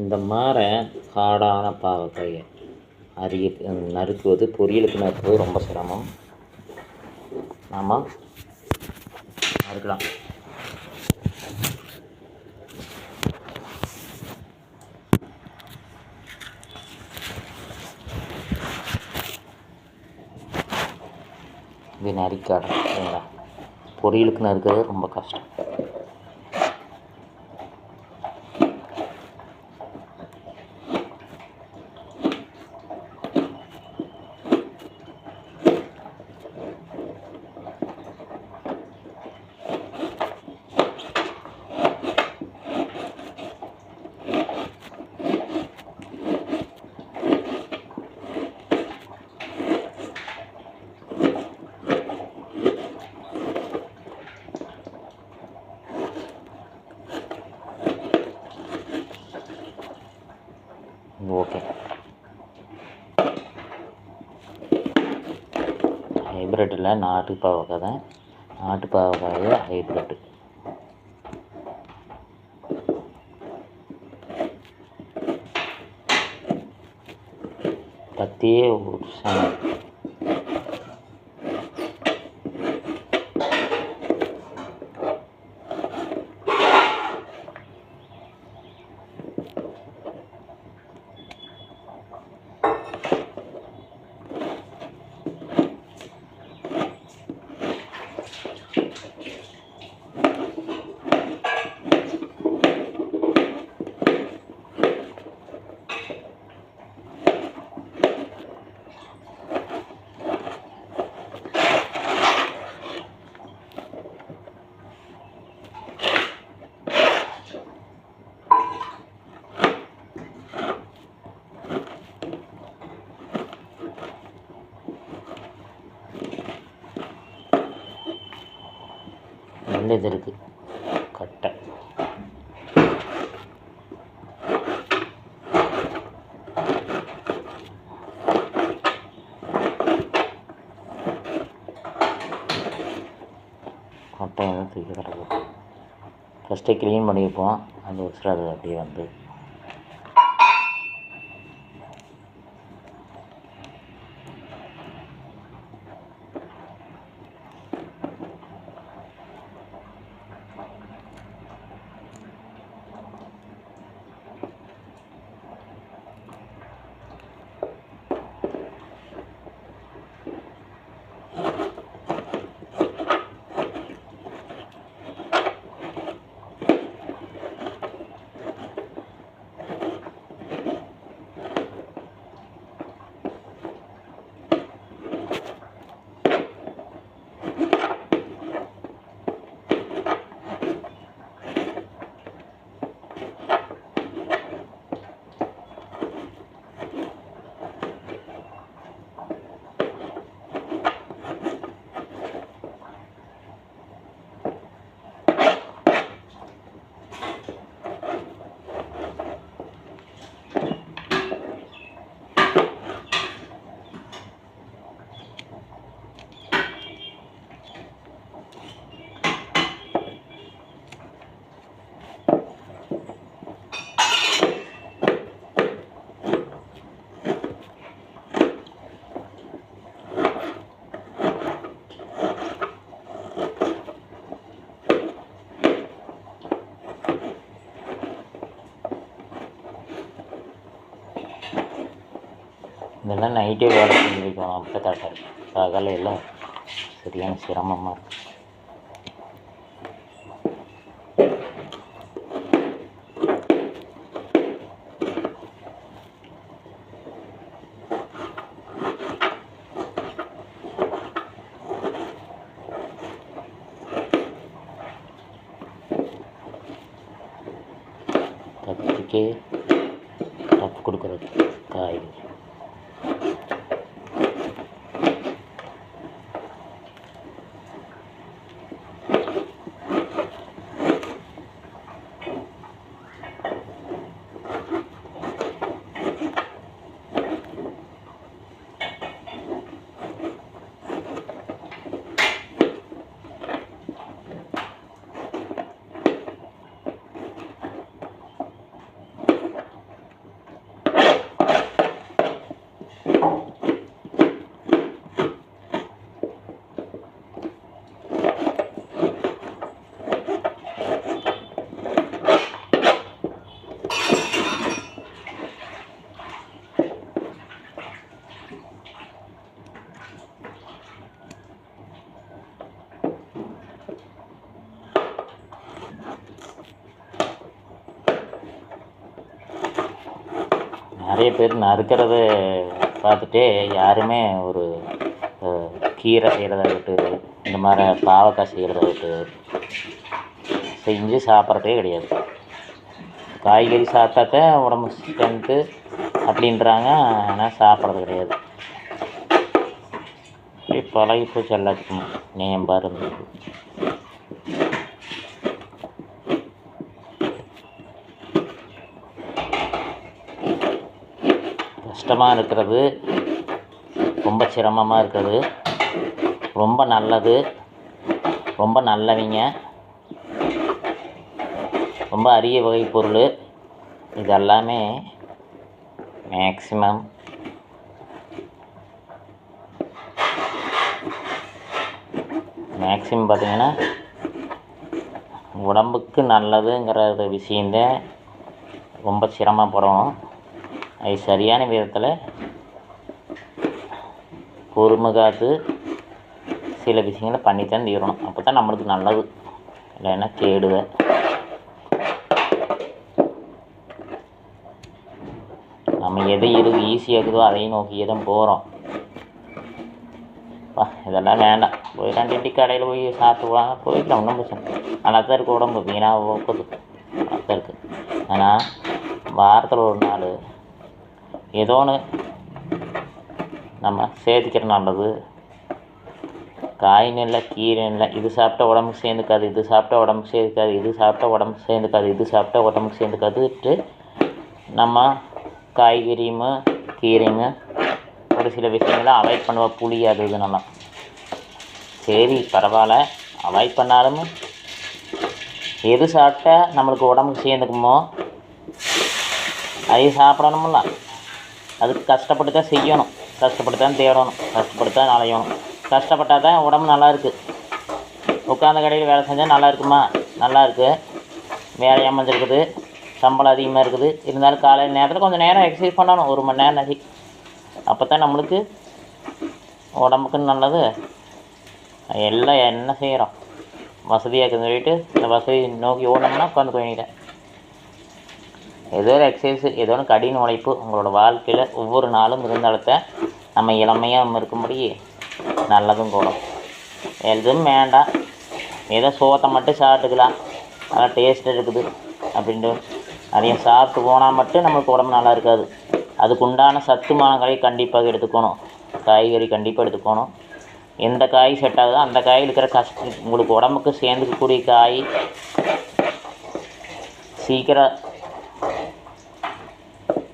இந்த மாதிரி காடான பாவக்காயை அரிய நறுக்குவது பொரியலுக்கு நறுக்குவது ரொம்ப சிரமம். நாம் நறுக்கலாம். இது நறுக்காடா சரிங்களா பொரியலுக்கு நறுக்கிறது ரொம்ப கஷ்டம். ஹைப்ரிட்டில் நாட்டு பாவக்காய் தான். நாட்டு பாவக்காய் ஹைப்ரிட்டு பத்தியே ஒரு நல்லது இருக்குது கட்டை. கட்டை வந்து தூக்கி கிடக்கும் ஃபஸ்ட்டே க்ளீன் பண்ணியிருப்போம். அந்த ஒரு சில அது அப்படியே வந்து இதெல்லாம் நைட்டே வேலை செஞ்சு வைக்கணும் அப்போ கரெக்டாக இருக்கும் பகல எல்லாம் சரியான சிரமமாக இருக்கும் Okay. நிறைய பேர் நறுக்கிறத பார்த்துட்டு யாருமே ஒரு கீரை செய்கிறதாகட்டும் இந்த மாதிரி பாவக்காய் செய்கிறதாகட்டும் செஞ்சு சாப்பிட்றதே கிடையாது. காய்கறி சாப்பிட்டாத்த உடம்பு ஸ்ட்ரென்த்து அப்படின்றாங்க. ஆனால் சாப்பிட்றது கிடையாது. அப்படியே பழகி போச்சு எல்லாத்துக்கும். நேம் பாருங்க. கஷ்டமாக இருக்கிறது. ரொம்ப சிரமமாக இருக்கிறது. ரொம்ப நல்லது. ரொம்ப நல்லவங்க. ரொம்ப அரிய வகை பொருள். இது எல்லாமே மேக்ஸிமம் மேக்ஸிமம் பார்த்திங்கன்னா உடம்புக்கு நல்லதுங்கிற விஷயந்தான் ரொம்ப சிரமப்படும் அது சரியான விதத்தில் பொறுமை காத்து சில விஷயங்களை பண்ணித்தான் தீரணும். அப்போ தான் நம்மளுக்கு நல்லது. இல்லைன்னா கேடுவேன் நம்ம எது இருக்கு ஈஸியாக இருக்குதோ அதையும் நோக்கியே தான் போகிறோம் இதெல்லாம் வேண்டாம். போய் ரெண்டு கடையில் போய் சாப்பிட்டுவாங்க போய்க்கலாம் ஒன்றும் பிரச்சனை நல்லா தான் இருக்குது உடம்பு வீணாக போக்குது நல்லா தான் இருக்குது ஆனால் வாரத்தில் ஒரு நாள் ஏதோ ஒன்று நம்ம சேர்த்துக்கிற நல்லது. காயின் இல்லை கீரை இல்லை இது சாப்பிட்டா உடம்புக்கு சேர்ந்துக்காது இது சாப்பிட்டா உடம்புக்கு சேர்ந்துக்காது இது சாப்பிட்டா உடம்புக்கு சேர்ந்துக்காது இது சாப்பிட்டா உடம்புக்கு சேர்ந்துக்காதுட்டு நம்ம காய்கறியும் கீரையும் ஒரு சில விஷயங்களை அவாய்ட் பண்ணுவோம் புளி அது நல்லா சரி பரவாயில்ல. அவாய்ட் பண்ணாலும் எது சாப்பிட்டா நம்மளுக்கு உடம்புக்கு சேர்ந்துக்குமோ அது சாப்பிடணுமில்ல அதுக்கு கஷ்டப்பட்டு தான் செய்யணும். கஷ்டப்பட்டு தான் தேடணும் கஷ்டப்பட்டு தான் அலையணும். கஷ்டப்பட்டால் தான் உடம்பு நல்லா இருக்குது உட்காந்த கடையில் வேலை செஞ்சால் நல்லா இருக்குமா நல்லா இருக்குது வேலை அமைஞ்சிருக்குது. சம்பளம் அதிகமாக இருக்குது. இருந்தாலும் காலையில் நேரத்தில் கொஞ்சம் நேரம் எக்ஸசைஸ் பண்ணணும். ஒரு மணி நேரம் நகை அப்போ தான் நம்மளுக்கு உடம்புக்கு நல்லது. எல்லாம் என்ன செய்கிறோம் வசதியாக இருக்குதுன்னு சொல்லிட்டு இந்த வசதி நோக்கி ஓடணும்னா உட்காந்து போயிட்டேன் ஏதோ ஒரு எக்ஸசைஸ் ஏதோ ஒரு கடின உழைப்பு உங்களோட வாழ்க்கையில் ஒவ்வொரு நாளும் இருந்தாலத்தை நம்ம இளமையாக இருக்கும்படி நல்லதும் கூட. எதுவும் வேண்டாம். ஏதோ சோத்தை மட்டும் சாப்பிட்டுக்கலாம். நல்லா டேஸ்ட் இருக்குது அப்படின்ட்டு. அதையும் சாப்பிட்டு போனால் மட்டும் நம்மளுக்கு உடம்பு நல்லா இருக்காது. அதுக்கு உண்டான சத்துமானங்களை கண்டிப்பாக எடுத்துக்கணும். காய்கறி கண்டிப்பாக எடுத்துக்கணும். எந்த காய் செட் ஆகுதோ அந்த காயில் இருக்கிற கஷ்ட உங்களுக்கு உடம்புக்கு சேர்ந்துக்கக்கூடிய காய் சீக்கிரம்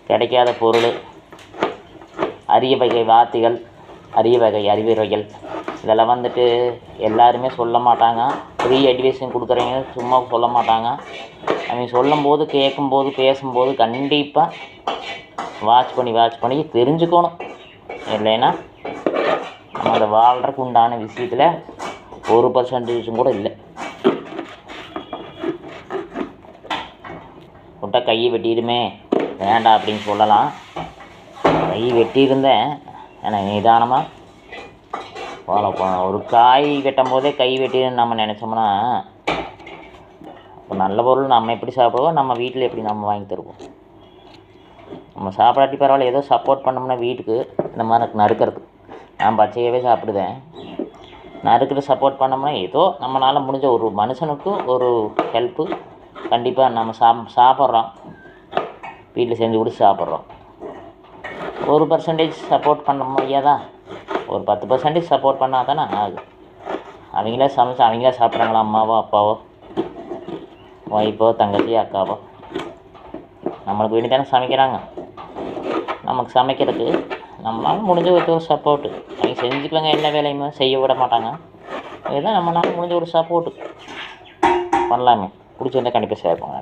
கிடைக்காத பொருள். அரிய வகை வார்த்தைகள் அரிய வகை அறிவுரைகள். இதெல்லாம் வந்துட்டு எல்லாருமே சொல்ல மாட்டாங்க. ஃப்ரீ அட்வைஸும் கொடுக்குறவங்க சும்மா சொல்ல மாட்டாங்க. அவங்க சொல்லும்போது கேட்கும்போது பேசும்போது கண்டிப்பாக வாட்ச் பண்ணி வாட்ச் பண்ணி தெரிஞ்சுக்கணும். இல்லைன்னா நம்ம அதை வாழ்கிறதுக்கு உண்டான விஷயத்தில் ஒரு பர்சன்டேஜும் கூட இல்லை. விட்டால் கையை வெட்டிடுமே. வேண்டாம் அப்படின்னு சொல்லலாம். கை வெட்டியிருந்தேன். ஆனால் நிதானமாக ஃபாலோ பண்ண ஒரு காய் வெட்டும் போதே கை வெட்டின்னு நம்ம நினச்சோம்னா இப்போ நல்ல பொருள் நம்ம எப்படி சாப்பிடுவோம் நம்ம வீட்டில் எப்படி நம்ம வாங்கி தருவோம். நம்ம சாப்பிடாட்டி பரவாயில்ல ஏதோ சப்போர்ட் பண்ணோம்னா வீட்டுக்கு இந்த மாதிரி நறுக்கிறது. நான் பச்சையாகவே சாப்பிடுதேன் நறுக்கிற சப்போர்ட் பண்ணோம்னா ஏதோ நம்மளால் முடிஞ்ச ஒரு மனுஷனுக்கு ஒரு ஹெல்ப்பு கண்டிப்பாக நம்ம சாப் சாப்பிட்றோம். வீட்டில் செஞ்சு கொடுத்து சாப்பிட்றோம். ஒரு பர்சன்டேஜ் சப்போர்ட் பண்ண முடியாதா? ஒரு பத்து பர்சன்டேஜ் சப்போர்ட் பண்ணால் தானே ஆகும் அவங்களே சமைச்சு அவங்களே சாப்பிட்றாங்களா? அம்மாவோ அப்பாவோ ஒய்ஃபோ தங்கச்சியோ அக்காவோ? நம்மளுக்கு வேண்டி தானே சமைக்கிறாங்க. நமக்கு சமைக்கிறதுக்கு நம்மளால் முடிஞ்ச ஒரு சப்போர்ட்டு அவங்க செஞ்சுக்குவாங்க எல்லா வேலையுமே செய்ய விட மாட்டாங்க. இதுதான் நம்மளால முடிஞ்ச ஒரு சப்போர்ட்டு பண்ணலாமே. பிடிச்சிருந்தா கண்டிப்பாக சேர்ப்போம்